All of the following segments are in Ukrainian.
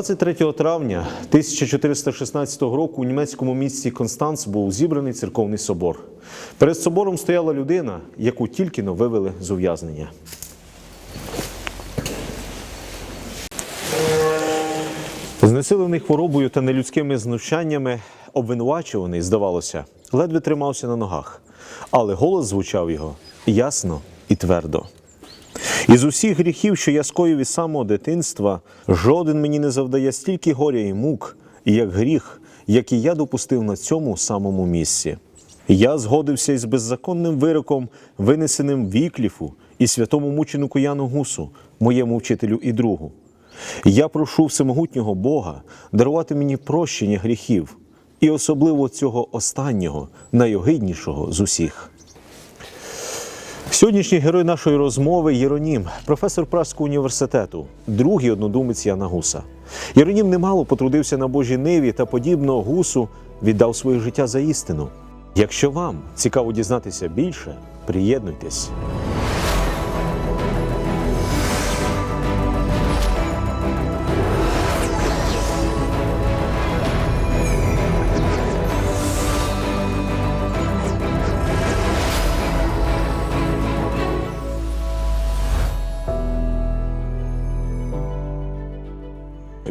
23 травня 1416 року у німецькому місті Констанц був зібраний церковний собор. Перед собором стояла людина, яку тільки но вивели з ув'язнення. Знесилений хворобою та нелюдськими знущаннями, обвинувачуваний, здавалося, ледве тримався на ногах, але голос звучав його ясно і твердо. Із усіх гріхів, що я скоїв із самого дитинства, жоден мені не завдає стільки горя і мук, як гріх, який я допустив на цьому самому місці. Я згодився із беззаконним вироком, винесеним Вікліфу і святому мученику Яну Гусу, моєму вчителю і другу. Я прошу всемогутнього Бога дарувати мені прощення гріхів, і особливо цього останнього, найогиднішого з усіх. Сьогоднішній герой нашої розмови Єронім, професор Пражського університету, другий однодумець Яна Гуса. Єронім немало потрудився на Божій ниві та подібно гусу віддав своє життя за істину. Якщо вам цікаво дізнатися більше, приєднуйтесь.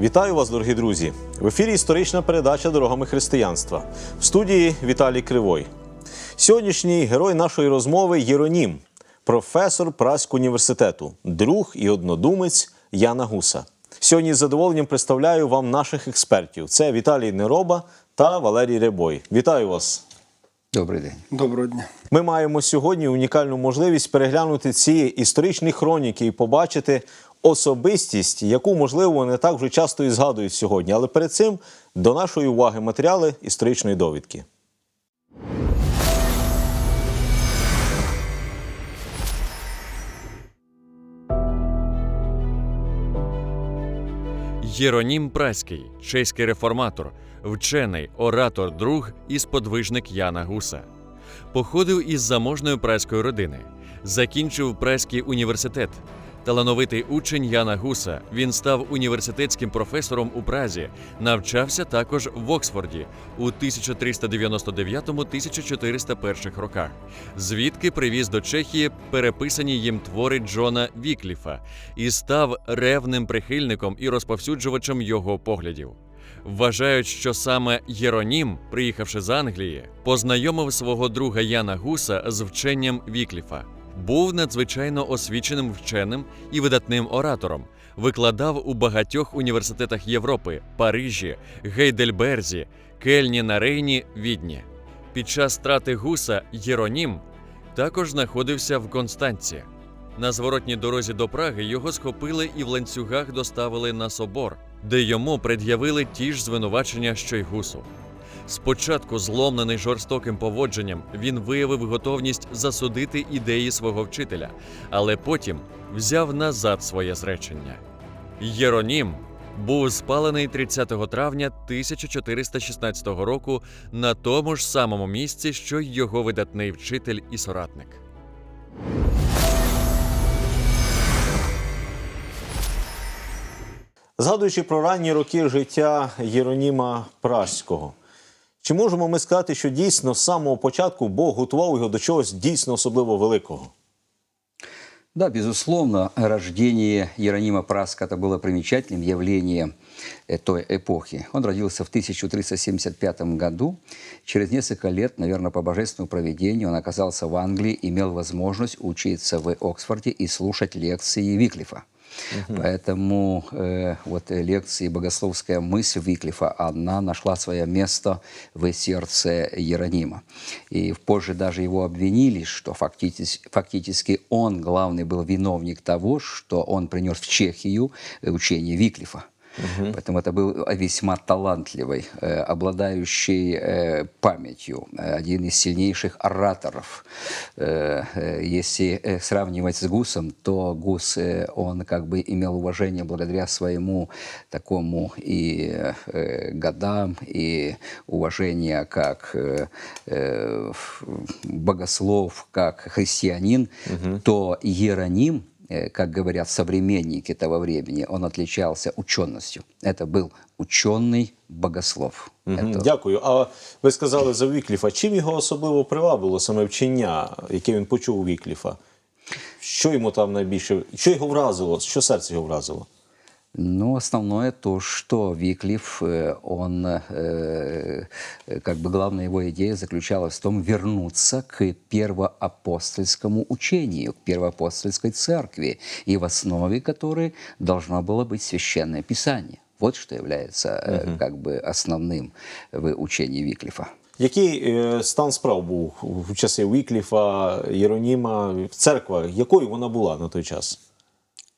Вітаю вас, дорогі друзі! В ефірі історична передача Дорогами християнства. В студії Віталій Кривой. Сьогоднішній герой нашої розмови Єронім, професор Праського університету, друг і однодумець Яна Гуса. Сьогодні з задоволенням представляю вам наших експертів: це Віталій Нероба та Валерій Ребой. Вітаю вас! Добрий день. Доброго дня. Ми маємо сьогодні унікальну можливість переглянути ці історичні хроніки і побачити особистість, яку, можливо, не так вже часто і згадують сьогодні. Але перед цим до нашої уваги матеріали історичної довідки. Єронім Праський, чеський реформатор, вчений, оратор, друг і сподвижник Яна Гуса. Походив із заможної праської родини, закінчив Праський університет. Талановитий учень Яна Гуса, він став університетським професором у Празі, навчався також в Оксфорді у 1399-1401 роках, звідки привіз до Чехії переписані їм твори Джона Вікліфа і став ревним прихильником і розповсюджувачем його поглядів. Вважають, що саме Єронім, приїхавши з Англії, познайомив свого друга Яна Гуса з вченням Вікліфа. Був надзвичайно освіченим вченим і видатним оратором. Викладав у багатьох університетах Європи, Парижі, Гейдельберзі, Кельні на Рейні, Відні. Під час страти Гуса Єронім також знаходився в Констанці. На зворотній дорозі до Праги його схопили і в ланцюгах доставили на собор, де йому пред'явили ті ж звинувачення, що й гусу. Спочатку, зломлений жорстоким поводженням, він виявив готовність засудити ідеї свого вчителя, але потім взяв назад своє зречення. Єронім був спалений 30 травня 1416 року на тому ж самому місці, що й його видатний вчитель і соратник. Згадуючи про ранні роки життя Єроніма Пражського, чи можемо ми сказати, що дійсно з самого початку Бог готував його до чогось дійсно особливо великого? Да, безусловно, рождение Иеронима Праска это было примечательным явлением той эпохи. Он родился в 1375 году. Через несколько лет, наверное, по божественному проведению, он оказался в Англии, имел возможность учиться в Оксфорде и слушать лекции Виклифа. Поэтому э, вот э, лекции «Богословская мысль» Виклифа, она нашла свое место в сердце Иеронима. И позже даже его обвинили, что фактически, фактически он главный был виновник того, что он принес в Чехию э, учение Виклифа. Поэтому это был весьма талантливый, э, обладающий э, памятью, э, один из сильнейших ораторов. Если сравнивать с Гусом, то Гус, он как бы имел уважение благодаря своему такому и годам, и уважение как богослов, как христианин, то Иероним как говорят современники того времени, он отличался ученостью. Это был ученый богослов. Мгм, Это- Дякую. А ви сказали за Вікліфа. Чим його особливо привабило саме вчення, яке він почув у Вікліфа? Що йому там найбільше? Що його вразило? Що серце його вразило? Ну, основное то, что Виклиф, э, он, э, э, как бы главная его идея заключалась в том, вернуться к первоапостольскому учению, к первоапостольской церкви, и в основе которой должно было быть священное писание. Вот что является э, как бы основным в учении Виклифа. Який е, стан справ був в часи Вікліфа, Єроніма, церква? Якою вона була на той час?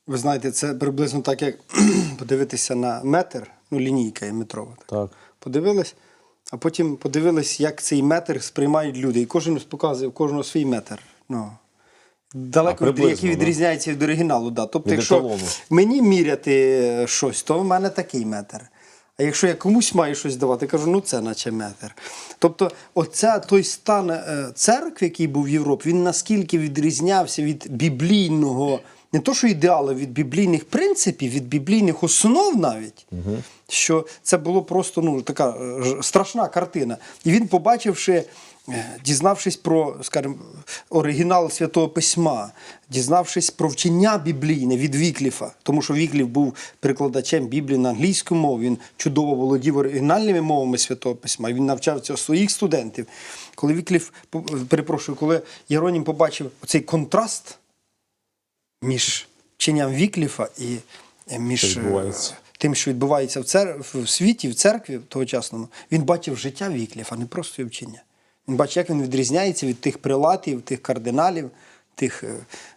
Ви знаєте, це приблизно так, як подивитися на метр, ну, лінійка є метрова. Так. Так. Подивились, а потім подивились, як цей метр сприймають люди. І кожен показує у кожного свій метр. Ну, далеко від, який да? відрізняється від оригіналу. Да. Тобто, Від якщо еталону. мені міряти щось, то в мене такий метр. А якщо я комусь маю щось давати, кажу, ну це наче метр. Тобто, оця той стан е, церкви, який був в Європі, він наскільки відрізнявся від біблійного, не то що ідеалу, від біблійних принципів, від біблійних основ навіть, що це було просто ну, така е, страшна картина. І він, побачивши, е, дізнавшись про, скажімо, оригінал Святого Письма, дізнавшись про вчення біблійне від Вікліфа, тому що Вікліф був перекладачем Біблії на англійську мову, він чудово володів оригінальними мовами Святого Письма, і він навчав цього своїх студентів. Коли Вікліф, перепрошую, коли Єронім побачив цей контраст між вченням Вікліфа і е, між е, тим, що відбувається в, цер... в світі, в церкві тогочасному, він бачив життя Вікліфа, не просто його вчення. Він бачив, як він відрізняється від тих прилатів, тих кардиналів, тих е,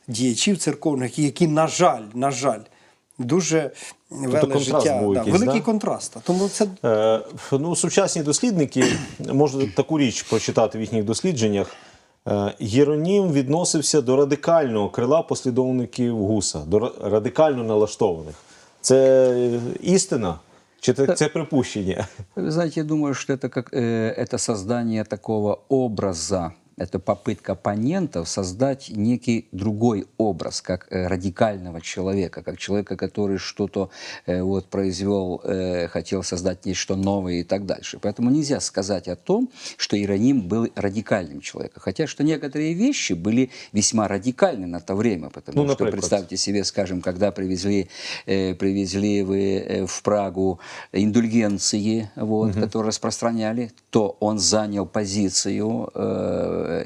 діячів церковних, які, на жаль, на жаль, дуже вели контраст життя. був да, якийсь, великий да? контраст. Тому це Е, ну, сучасні дослідники можуть таку річ прочитати в їхніх дослідженнях. Е, Єронім відносився до радикального крила послідовників Гуса, до ра- радикально налаштованих. Це е, істина чи це, це припущення? Вы знаете, я думаю, что это, как, э, это создание такого образа, Это попытка оппонентов создать некий другой образ, как э, радикального человека, как человека, который что-то э, вот, произвел, э, хотел создать нечто новое и так дальше. Поэтому нельзя сказать о том, что Иероним был радикальным человеком. Хотя, что некоторые вещи были весьма радикальны на то время, потому Ну, что, представьте себе, скажем, когда привезли, привезли вы в Прагу индульгенции, вот, которые распространяли, то он занял позицию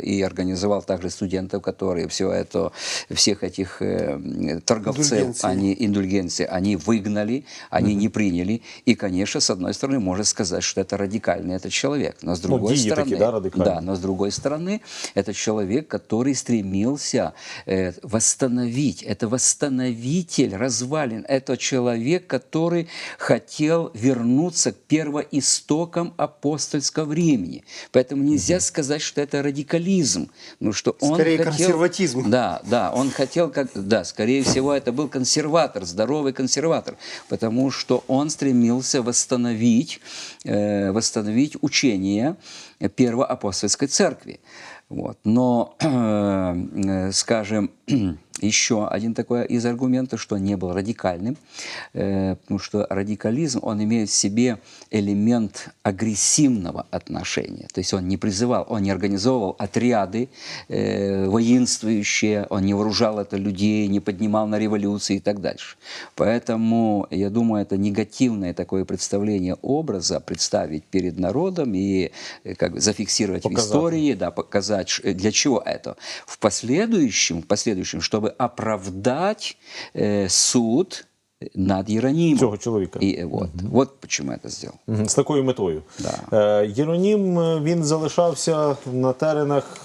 и организовал также студентов, которые все это, всех этих э, торговцев, Индульгенции. они индульгенции, они выгнали, они не приняли. И, конечно, с одной стороны, можно сказать, что это радикальный этот человек. Но с другой дии стороны, такие, да, радикальные? да, но с другой стороны, это человек, который стремился э, восстановить, это восстановитель развалин, это человек, который хотел вернуться к первоистокам апостольского времени. Поэтому нельзя сказать, что это радикализм, ну что он Скорее, хотел, консерватизм. Да, да, он хотел, как, да, скорее всего, это был консерватор, здоровый консерватор, потому что он стремился восстановить, э, восстановить учение первоапостольской церкви. Вот. Но, э, скажем, еще один такой из аргументов, что не был радикальным, э, потому что радикализм, он имеет в себе элемент агрессивного отношения. То есть он не призывал, он не организовывал отряды э, воинствующие, он не вооружал это людей, не поднимал на революции и так дальше. Поэтому, я думаю, это негативное такое представление образа представить перед народом и э, как бы зафиксировать Показать. в истории, да, показать, ш- для чего это. В последующем, в последующем чтобы оправдать э, суд над Иеронимом. Цього чоловіка. И, э, вот, вот почему я это сделал. Мгм, З такою метою. Да. Е, Єронім е, він залишався на теренах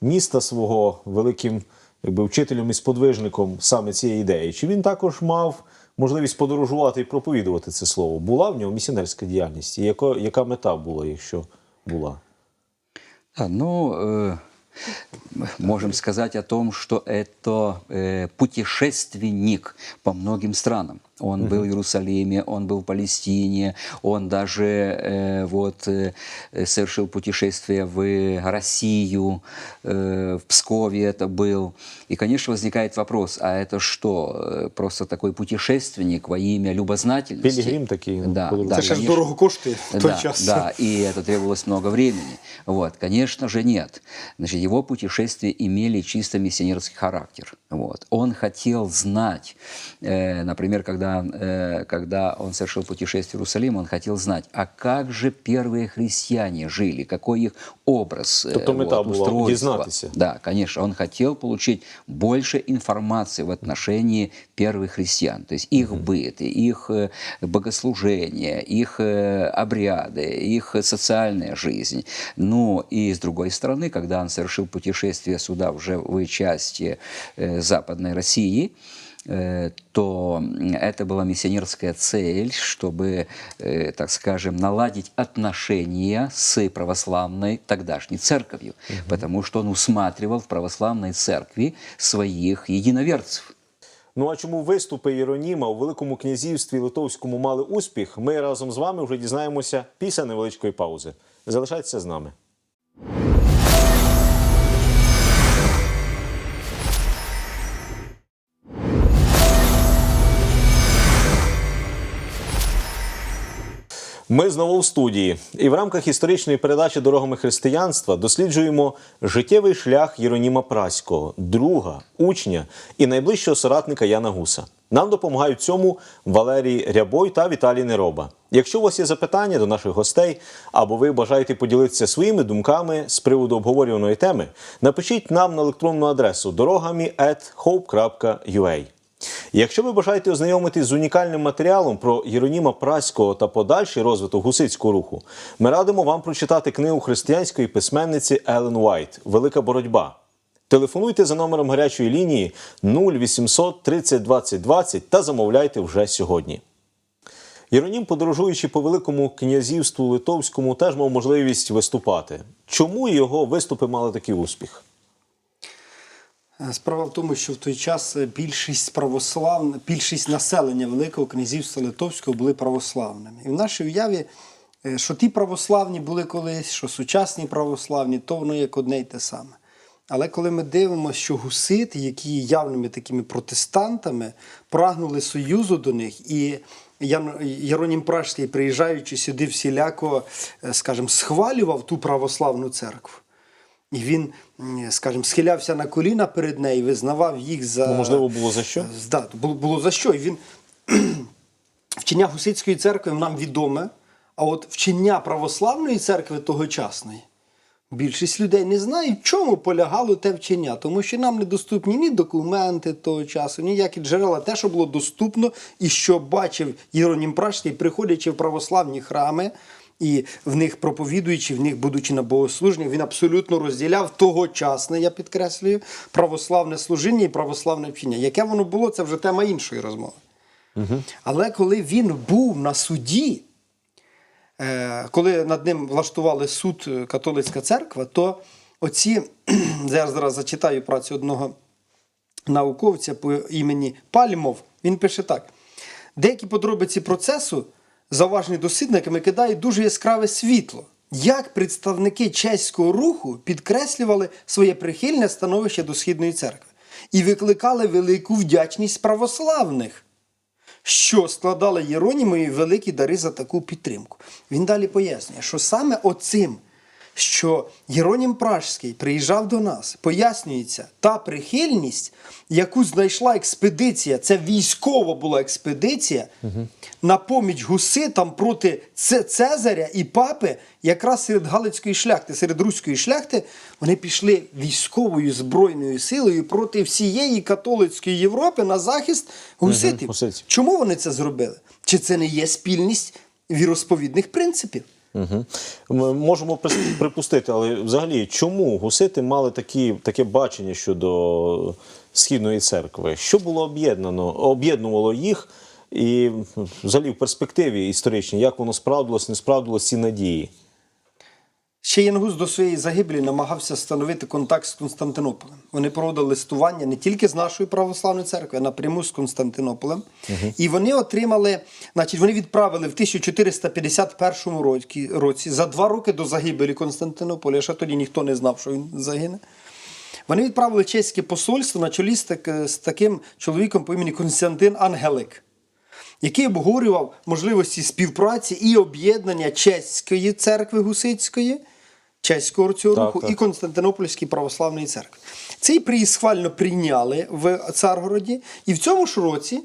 міста свого великим якби, вчителем і сподвижником саме цієї ідеї. Чи він також мав можливість подорожувати і проповідувати це слово? Була в нього місіонерська діяльність? І яка, яка мета була, якщо була? А, ну, э, м- можем сказать о том, что это э, путешественник по многим странам. Он был в Иерусалиме, он был в Палестине, он даже э, вот э, совершил путешествие в Россию, э, в Пскове это был. И, конечно, возникает вопрос, а это что, э, просто такой путешественник во имя любознательности? Пилигрим такий, ну, Да, подумай. да, ж конечно. дорого коштує в той да, час. Да, и это требовалось много времени. Вот, конечно же, нет. Значит, его путешествия имели чисто миссионерский характер. Вот. Он хотел знать, э, например, когда, э, когда он совершил путешествие в Иерусалим, он хотел знать, а как же первые христиане жили, какой их образ, э, Тобто мета була устройство. Да, конечно, он хотел получить больше информации в отношении первых христиан, то есть их быт, их э, богослужение, их э, обряды, их социальная жизнь. Ну и с другой стороны, когда он совершил путешествие сюда, в живые части э, Западной России, то м, это была миссионерская цель, чтобы, э, так скажем, наладить отношения с православной тогдашней церковью, потому что он усматривал в православной церкви своих единоверцев. Ну а чому виступи Єроніма у Великому князівстві Литовському мали успіх? Ми разом з вами вже дізнаємося після невеличкої паузи. Залишайтеся з нами. Ми знову в студії, і в рамках історичної передачі Дорогами християнства досліджуємо життєвий шлях Єроніма Праського, друга, учня і найближчого соратника Яна Гуса. Нам допомагають цьому Валерій Рябой та Віталій Нероба. Якщо у вас є запитання до наших гостей, або ви бажаєте поділитися своїми думками з приводу обговорюваної теми, напишіть нам на електронну адресу дорогами.hope.ua. Якщо ви бажаєте ознайомитись з унікальним матеріалом про Єроніма Праського та подальший розвиток гусицького руху, ми радимо вам прочитати книгу християнської письменниці Елен Уайт Велика боротьба. Телефонуйте за номером гарячої лінії 0800 30 20 20 та замовляйте вже сьогодні. Єронім, подорожуючи по Великому князівству Литовському, теж мав можливість виступати. Чому його виступи мали такий успіх? Е, Справа в тому, що в той час е, більшість православ... більшість населення Великого князівства Литовського були православними. І в нашій уяві, е, що ті православні були колись, що сучасні православні, то воно як одне й те саме. Але коли ми дивимося, що гусити, які явними такими протестантами, прагнули союзу до них, і Єронім Пражський, приїжджаючи сюди всіляко, скажімо, схвалював ту православну церкву. І він, скажімо, схилявся на коліна перед нею, визнавав їх за. Ну, можливо, було за що? Да, було, було за що. І він вчення Гусицької церкви нам відоме, а от вчення православної церкви тогочасної. Більшість людей не знають, в чому полягало те вчення, тому що нам недоступні ні документи того часу, ніякі джерела, те, що було доступно, і що бачив Єронім Пражський, приходячи в православні храми, і в них проповідуючи, в них будучи на богослуженні, він абсолютно розділяв тогочасне, я підкреслюю, православне служіння і православне вчення. Яке воно було, це вже тема іншої розмови. Але коли він був на суді, Е, коли над ним влаштували суд е, католицька церква, то оці, я зараз зачитаю працю одного науковця по імені Пальмов, він пише так: деякі подробиці процесу, зауважені дослідниками, кидають дуже яскраве світло. Як представники чеського руху підкреслювали своє прихильне становище до Східної церкви і викликали велику вдячність православних що складали Єронімові великі дари за таку підтримку. Він далі пояснює, що саме оцим, що Єронім Пражський приїжджав до нас, пояснюється та прихильність, яку знайшла експедиція, це військова була експедиція на поміч гуситам проти Цезаря і папи, якраз серед Галицької шляхти, серед руської шляхти, вони пішли військовою збройною силою проти всієї католицької Європи на захист гуситів. гуситів. Чому вони це зробили? Чи це не є спільність віросповідних принципів? Угу. Ми можемо припустити, але взагалі, чому гусити мали такі, таке бачення щодо східної церкви? Що було об'єднано, об'єднувало їх? І взагалі в перспективі історичній, як воно справдилось, не справдилось ці надії? Ще Янгус до своєї загибелі намагався встановити контакт з Константинополем. Вони проводили листування не тільки з нашої православної церкви, а напряму з Константинополем. І вони отримали, значить, вони відправили в 1451 році, році, за два роки до загибелі Константинополя. Ще тоді ніхто не знав, що він загине. Вони відправили чеське посольство на чолі з, так, з таким чоловіком по імені Константин Ангелик який обговорював можливості співпраці і об'єднання чеської церкви гусицької, чеського цього руху так. і Константинопольської православної церкви. Цей приїзд схвально прийняли в Царгороді, і в цьому ж році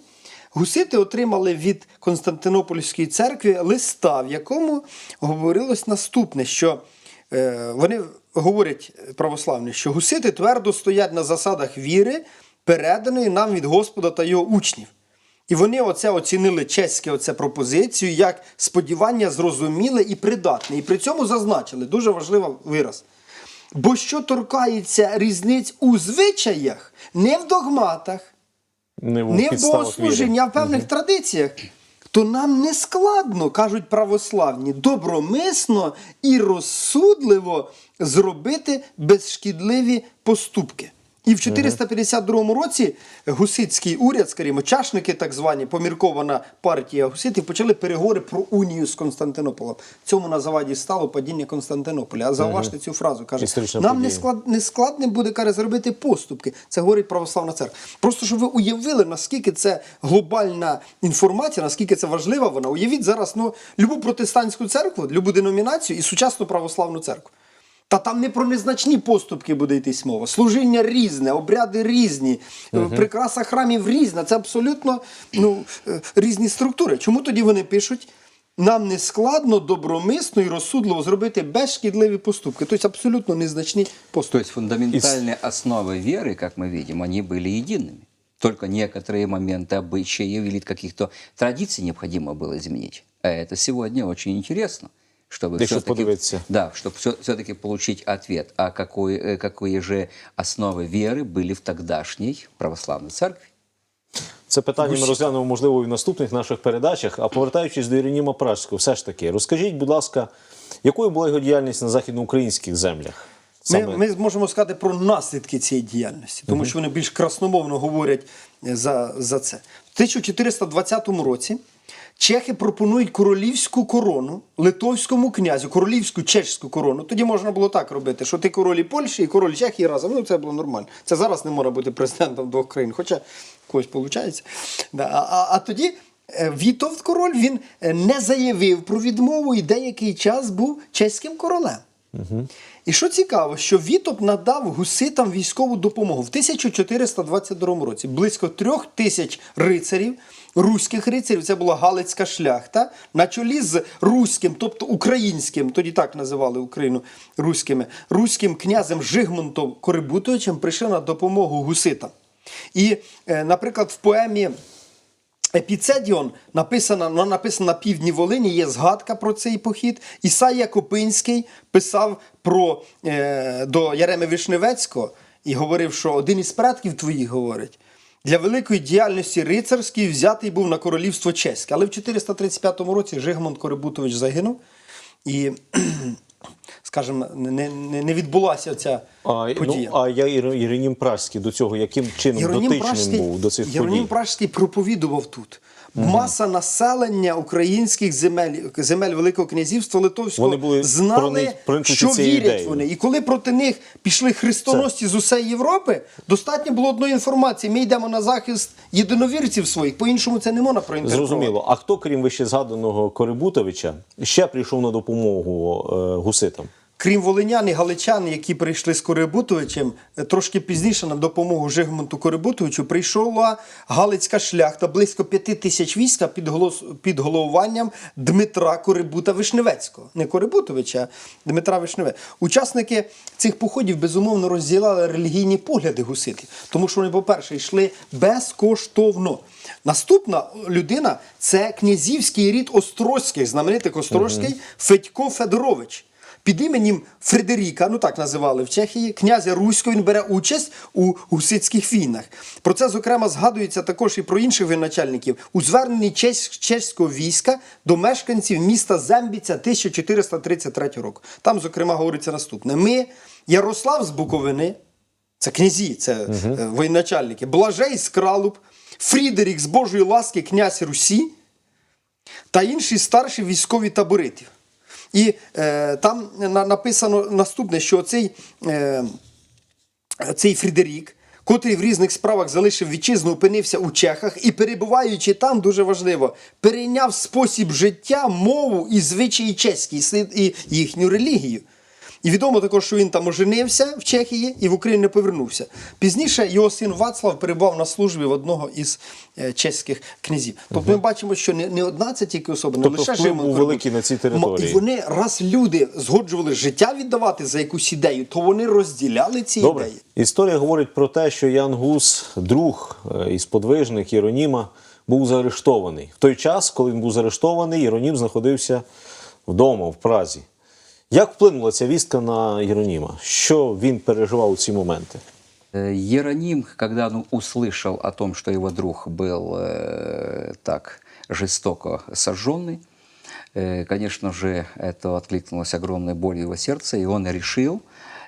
гусити отримали від Константинопольської церкви листа, в якому говорилось наступне, що е, вони говорять православні, що гусити твердо стоять на засадах віри, переданої нам від Господа та його учнів. І вони оце оцінили чеське оце пропозицію як сподівання зрозуміле і придатне. І при цьому зазначили дуже важливий вираз. Бо що торкається різниць у звичаях, не в догматах, Не в, не в богослужінні, а в певних традиціях, то нам не складно, кажуть православні, добромисно і розсудливо зробити безшкідливі поступки. І в 452 році гусицький уряд, скажімо, чашники, так звані, поміркована партія гуситів, почали переговори про унію з Константинополем. Цьому на заваді стало падіння Константинополя. А зауважте цю фразу. Каже, Історична нам не склад, не складно буде каже, зробити поступки. Це говорить православна церква. Просто щоб ви уявили, наскільки це глобальна інформація, наскільки це важлива вона. Уявіть зараз ну, любу протестантську церкву, любу деномінацію і сучасну православну церкву. Та там не про незначні поступки буде йтись мова. Служіння різне, обряди різні, uh прикраса храмів різна. Це абсолютно ну, е, різні структури. Чому тоді вони пишуть? Нам не складно, добромисно і розсудливо зробити безшкідливі поступки. Тобто абсолютно незначні То поступки. есть фундаментальные основы веры, как мы видим, они были едиными. Только некоторые моменты обычаев или каких-то традиций необходимо было изменить. А это сегодня очень интересно. Чтобы Если всё-таки- подивиться. Да, чтобы все, все-таки получить ответ, а какой, э, какие же основы веры были в тогдашней православной церкви. Це питання ми розглянемо, можливо, і в наступних наших передачах. А повертаючись до Іреніма Пражського, все ж таки, розкажіть, будь ласка, якою була його діяльність на західноукраїнських землях? Ми, Саме- ми зможемо сказати про наслідки цієї діяльності, тому що вони більш красномовно говорять е, за, за це. В 1420 році чехи пропонують королівську корону литовському князю, королівську чешську корону. Тоді можна було так робити, що ти король Польщі і король Чехії разом. Ну це було нормально. Це зараз не може бути президентом двох країн, хоча когось виходить. А, а, а тоді. е, Вітовт король він е, не заявив про відмову і деякий час був чеським королем. І що цікаво, що Вітоп надав гуситам військову допомогу в 1422 році. Близько трьох тисяч рицарів, руських рицарів, це була Галицька шляхта, на чолі з руським, тобто українським, тоді так називали Україну руськими, руським князем Жигмунтом Корибутовичем прийшли на допомогу гуситам. І, е, наприклад, в поемі Епіцедіон написана, вона написана на півдні Волині, є згадка про цей похід. Ісая Копинський писав про, е, до Яреми Вишневецького і говорив, що один із предків твоїх говорить. Для великої діяльності рицарської взятий був на королівство чеське. Але в 435 році Жигмунд Корибутович загинув. І, скажімо, не, не, не відбулася ця А, подія. ну, а я Іронім Пражський до цього яким чином дотичним Пражський, був до цих Єронім подій? Пражський проповідував тут. Маса населення українських земель, земель Великого князівства Литовського Вони були знали, проникнуті що вірять ідеєю. вони. І коли проти них пішли хрестоносці з усієї Європи, достатньо було одної інформації. Ми йдемо на захист єдиновірців своїх. По-іншому це не можна проінтерпретувати. Зрозуміло. А хто, крім вище згаданого Корибутовича, ще прийшов на допомогу е, гуситам? Крім волинян і галичан, які прийшли з Корибутовичем, е, трошки пізніше на допомогу Жигмунту Корибутовичу прийшла Галицька шляхта близько п'яти тисяч війська під, голос, під головуванням Дмитра Корибута Вишневецького. Не Корибутовича, а Дмитра Вишневе. Учасники цих походів безумовно розділяли релігійні погляди гуситів, тому що вони, по-перше, йшли безкоштовно. Наступна людина це князівський рід Острозьких, знаменитих Острозький Федько Федорович. Під іменем Фредеріка, ну так називали в Чехії, князя Руського, він бере участь у гусицьких війнах. Про це, зокрема, згадується також і про інших воєначальників у зверненні чеськ- чеського війська до мешканців міста Зембіця 1433 року. Там, зокрема, говориться наступне: ми, Ярослав з Буковини, це князі, це е, воєначальники, Блажей з Кралуб, Фрідерік з Божої ласки, князь Русі та інші старші військові таборитів. І е, там на- написано наступне, що цей, е, цей Фрідерік, котрий в різних справах залишив вітчизну, опинився у Чехах і, перебуваючи там, дуже важливо, перейняв спосіб життя, мову і звичаї чеські, і їхню релігію. І відомо також, що він там оженився в Чехії і в Україну не повернувся. Пізніше його син Вацлав перебував на службі в одного із е, чеських князів. Тобто ми бачимо, що не, не одна це тільки особа, не Тобто лише Жимон був великий на цій території. І вони, раз люди згоджували життя віддавати за якусь ідею, то вони розділяли ці Добре. ідеї. Історія говорить про те, що Ян Гус, друг е, із подвижник Єроніма, був заарештований. В той час, коли він був заарештований, Єронім знаходився вдома в Празі. Як вплинула ця вістка на Єроніма? Що він переживав у ці моменти? Э, Иероним, когда он услышал о том, что его друг был э, так жестоко сожженный, э, конечно же, это откликнулось огромной болью в его сердце, и он решил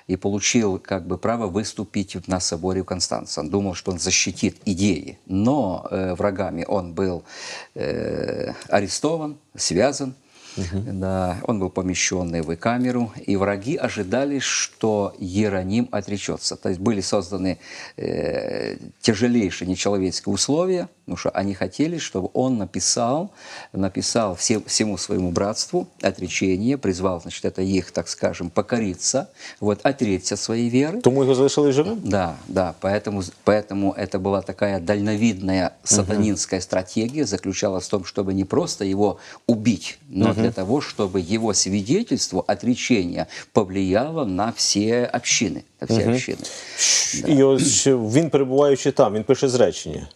и получил как бы право выступить на соборе в Констанце. Он думал, что он защитит идеи, но э, врагами он был э, арестован, связан, да, он был помещенный в камеру, и враги ожидали, что Иероним отречется. То есть были созданы э, тяжелейшие нечеловеческие условия, потому что они хотели, чтобы он написал, написал все- всему своему братству отречение, призвал, значит, это их, так скажем, покориться, вот, отречься от своей веры. Тому його залишили живим? Да, да, поэтому, поэтому это была такая дальновидная сатанинская стратегия, заключалась в том, чтобы не просто его убить, но для того, чтобы его свидетельство отречения повлияло на все общины. На все общины. І ось він, перебуваючи там, він пише зречення.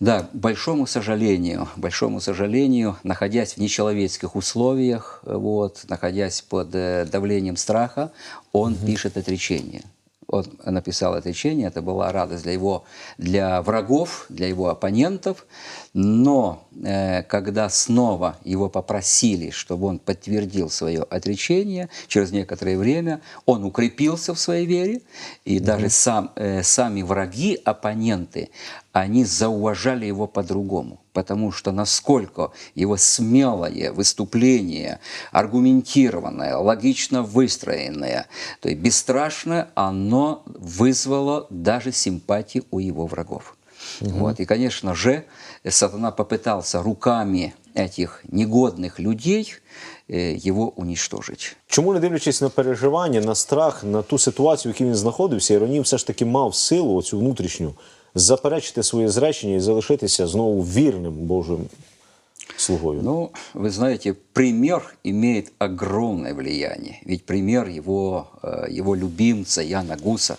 Да, к большому сожалению, большому сожалению, находясь в нечеловеческих условиях, э, вот, находясь под э, давлением страха, он пишет отречение. Он написал отречение, это была радость для его, для врагов, для его оппонентов, но э, когда снова его попросили, чтобы он подтвердил свое отречение, через некоторое время он укрепился в своей вере, и даже сам, э, сами враги, оппоненты, они зауважали его по-другому, потому что насколько его смелое выступление, аргументированное, логично выстроенное, то есть бесстрашное, оно вызвало даже симпатии у его врагов. Вот. И, конечно же, сатана попытался руками этих негодных людей э, его уничтожить. Чому, не дивлячись на переживання, на страх, на ту ситуацію, в якій він знаходився, Іронім все ж таки мав силу, оцю внутрішню, заперечити своє зречення і залишитися знову вірним Божим слугою. Ну, вы знаете, пример имеет огромное влияние. Ведь пример его, э, его любимца Яна Гуса,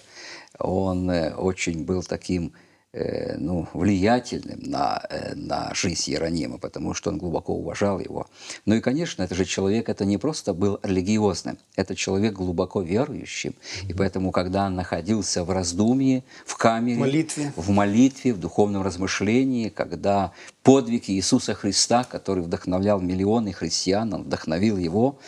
он э, очень был таким э, ну, влиятельным на, э, на жизнь Иеронима, потому что он глубоко уважал его. Ну и, конечно, это же человек, это не просто был религиозным, это человек глубоко верующим. И поэтому, когда он находился в раздумье, в камере, Молитве. в молитве, в духовном размышлении, когда подвиг Иисуса Христа, который вдохновлял миллионы христиан, он вдохновил его.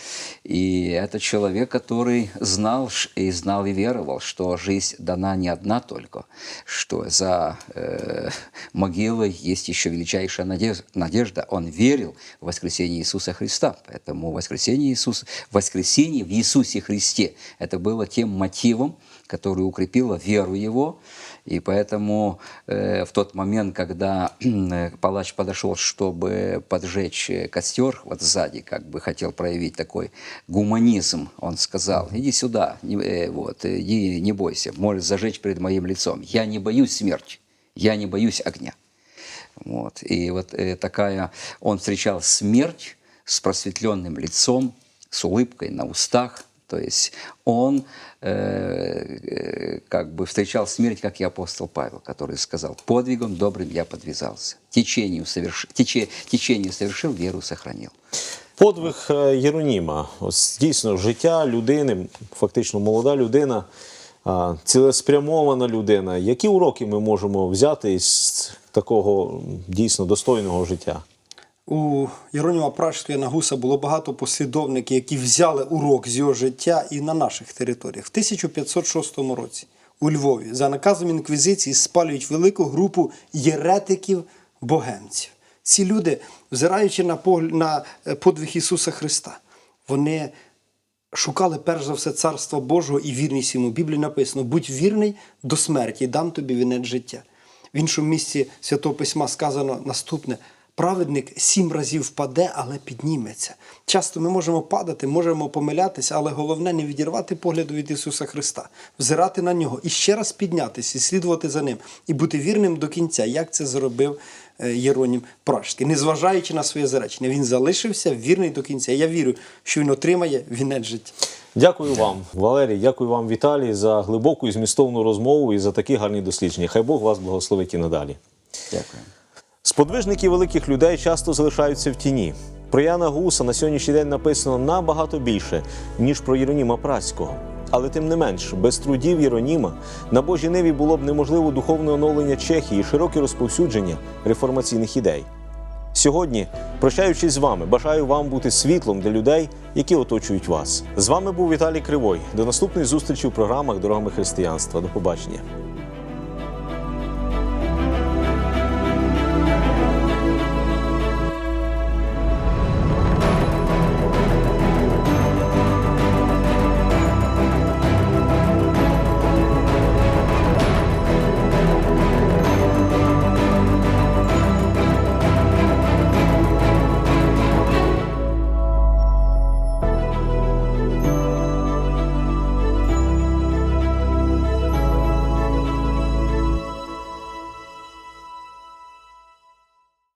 И это человек, который знал и знал и веровал, что жизнь дана не одна только, что за э, могилой есть еще величайшая надежда, надежда. Он верил в воскресение Иисуса Христа. Поэтому воскресение Иисуса, воскресение в Иисусе Христе, это было тем мотивом, который укрепило веру его. И поэтому э, в тот момент, когда э, палач подошел, чтобы поджечь э, костер, вот сзади как бы хотел проявить такой гуманизм, он сказал, иди сюда, не, э, вот, иди, не бойся, можешь зажечь перед моим лицом. Я не боюсь смерти, я не боюсь огня. Вот. И вот э, такая, он встречал смерть с просветленным лицом, с улыбкой на устах. То есть он э, э, как бы встречал смерть, как и апостол Павел, который сказал, подвигом добрым я подвязался, течению, соверш... тече... течению совершил, веру сохранил. Подвиг е, Єроніма, ось дійсно життя людини, фактично молода людина, а, цілеспрямована людина. Які уроки ми можемо взяти із такого м, дійсно достойного життя? У Єроніма Пражського Нагуса було багато послідовників, які взяли урок з його життя і на наших територіях. В 1506 році у Львові за наказом інквізиції спалюють велику групу єретиків-богемців. Ці люди, взираючи на, на е, подвиг Ісуса Христа, вони шукали перш за все царства Божого і вірність йому. В Біблії написано: будь вірний до смерті, дам тобі вінець життя. В іншому місці Святого Письма сказано наступне: праведник сім разів впаде, але підніметься. Часто ми можемо падати, можемо помилятися, але головне не відірвати погляду від Ісуса Христа, взирати на нього і ще раз піднятися, і слідувати за ним, і бути вірним до кінця, як це зробив е, Єронім Пражський. Незважаючи на своє заречення, він залишився вірний до кінця. Я вірю, що він отримає вінець життя. Дякую вам, Валерій, дякую вам, Віталій, за глибоку і змістовну розмову і за такі гарні дослідження. Хай Бог вас благословить і надалі. Дякую. Сподвижники великих людей часто залишаються в тіні. Про Яна Гуса на сьогоднішній день написано набагато більше, ніж про Єроніма Працького. Але тим не менш, без трудів Єроніма на Божій ниві було б неможливо духовне оновлення Чехії і широке розповсюдження реформаційних ідей. Сьогодні, прощаючись з вами, бажаю вам бути світлом для людей, які оточують вас. З вами був Віталій Кривой. До наступної зустрічі у програмах Дорогами християнства. До побачення.